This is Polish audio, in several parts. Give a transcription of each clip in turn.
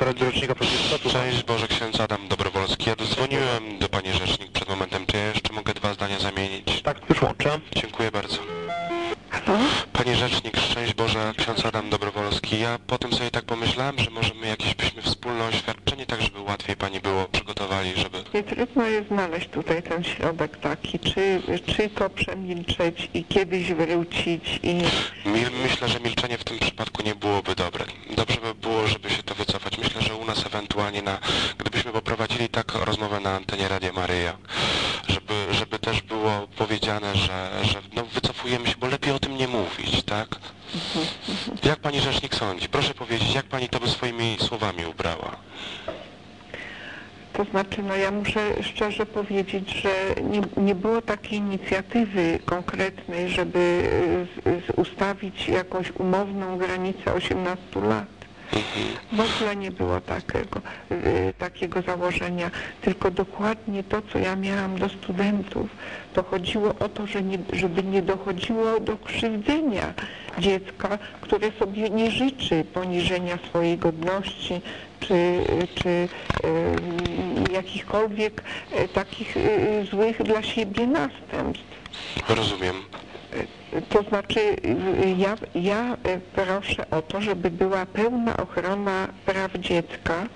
Rzecznika Praw Dziecka. Cześć Boże, ksiądz Adam Dobrowolski. Ja dzwoniłem do Pani Rzecznik przed momentem. Czy ja jeszcze mogę dwa zdania zamienić? Tak, już łączę. Dziękuję bardzo. Halo? Pani Rzecznik, szczęść Boże, ksiądz Adam Dobrowolski. Ja potem sobie tak pomyślałem, że może my jakieś byśmy wspólne oświadczenie, tak żeby łatwiej Pani było przygotowali, żeby... Nie trudno jest znaleźć tutaj ten środek taki, czy, czy to przemilczeć i kiedyś wrócić i Mil, myślę, że milczenie w tym przypadku nie byłoby dobre. Dobrze by było, żeby się to wycofać. Myślę, że u nas ewentualnie na, gdybyśmy poprowadzili tak rozmowę na antenie Radia Maryja, żeby, żeby też było powiedziane, że, że no wycofujemy się, bo lepiej o tym nie mówić, tak? Jak pani rzecznik sądzi? Proszę powiedzieć, jak pani to by swoimi słowami ubrała? to znaczy, no ja muszę szczerze powiedzieć, że nie, nie było takiej inicjatywy konkretnej, żeby y, z, z ustawić jakąś umowną granicę 18 lat. W ogóle nie było takiego, y, takiego założenia, tylko dokładnie to, co ja miałam do studentów, to chodziło o to, że żeby nie dochodziło do krzywdzenia dziecka, które sobie nie życzy poniżenia swojej godności, czy, czy y, jakichkolwiek y, takich złych dla siebie następstw. Rozumiem. To znaczy, ja, ja y, proszę o to, żeby była pełna ochrona praw dziecka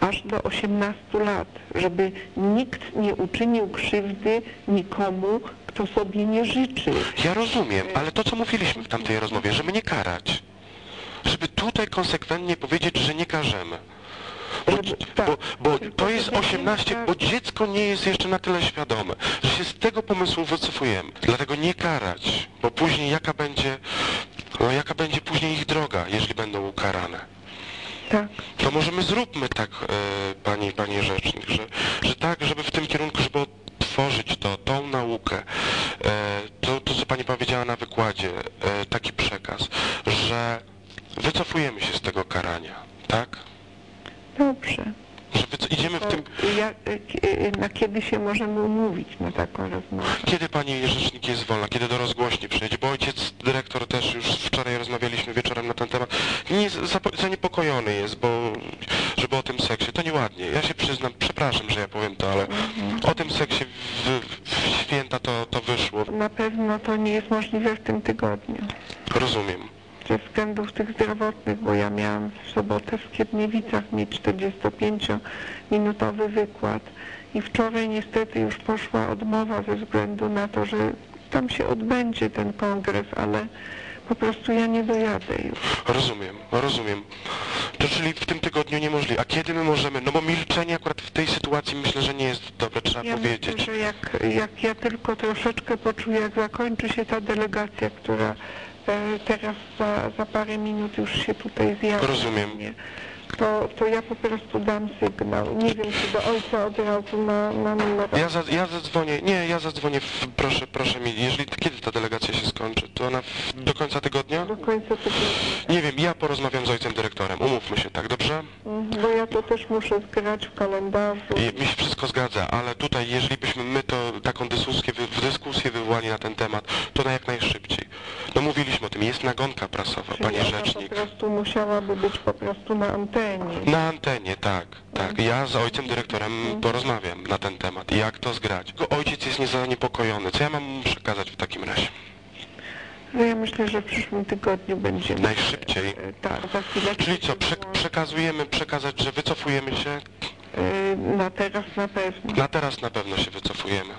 aż do 18 lat, żeby nikt nie uczynił krzywdy nikomu, kto sobie nie życzy. Ja rozumiem, ale to co mówiliśmy w tamtej rozmowie, żeby nie karać. Żeby tutaj konsekwentnie powiedzieć, że nie karzemy. Bo, tak. bo, bo to jest żeby nie 18, kar- bo dziecko nie jest jeszcze na tyle świadome, że się z tego pomysłu wycofujemy. Dlatego nie karać, bo później jaka będzie, no jaka będzie później ich droga, jeżeli będą ukarane. Tak. To może my zróbmy tak, e, pani, pani rzecznik, że, że tak, żeby w tym kierunku, żeby otworzyć to, tą naukę, e, to, to co pani powiedziała na wykładzie, e, taki przekaz, że wycofujemy się z tego karania, tak? Dobrze. Wyco- idziemy w To tym... ja, y, na kiedy się możemy umówić na taką rozmowę? Kiedy pani rzecznik jest wolna? Kiedy do rozgłośni przyjdzie? Bo ojciec dyrektor też już wczoraj rozmawialiśmy wieczorem na ten temat. Nie, zaniepokojony jest, bo żeby o tym seksie. To nieładnie. Ja się przyznam, przepraszam, że ja powiem to, ale o tym seksie w, w święta to, to wyszło. Na pewno to nie jest możliwe w tym tygodniu. Rozumiem. Ze względów tych zdrowotnych, bo ja miałam w sobotę w Skierniewicach mieć 45-minutowy wykład i wczoraj niestety już poszła odmowa ze względu na to, że tam się odbędzie ten kongres, ale po prostu ja nie dojadę już. Rozumiem, rozumiem. To czyli w tym tygodniu niemożliwe. A kiedy my możemy? No bo milczenie akurat w tej sytuacji myślę, że nie jest dobre, trzeba Ja powiedzieć. myślę, że jak, jak ja tylko troszeczkę poczuję, jak zakończy się ta delegacja, która teraz za, za parę minut już się tutaj zjawi. Rozumiem. To, to ja po prostu dam sygnał. Nie wiem, czy do ojca od razu na, na numer. Ja, za, ja zadzwonię, nie, ja zadzwonię, w, proszę, proszę mi, jeżeli, kiedy ta delegacja się skończy? To ona w, do końca tygodnia? Do końca tygodnia. Nie wiem, ja porozmawiam z ojcem dyrektorem, umówmy się, tak, dobrze? Mhm, Bo ja to też muszę zgrać w kalendarzu. I, mi się wszystko zgadza, ale tutaj, jeżeli byśmy my to taką dyskusję, wy, w dyskusję wywołali na ten temat, to na jak najszybciej. No mówiliśmy o tym, jest nagonka prasowa, Czyli panie rzecznik. po prostu musiałaby być po prostu na antenie. Na antenie, tak, tak. Ja z ojcem dyrektorem porozmawiam na ten temat. Jak to zgrać? Tylko ojciec jest niezaniepokojony. Co ja mam mu przekazać w takim razie? No ja myślę, że w przyszłym tygodniu będziemy. Najszybciej. E, Tak, za chwilę. Czyli co, prze, przekazujemy, przekazać, że wycofujemy się? E, Na teraz na pewno. Na teraz na pewno się wycofujemy.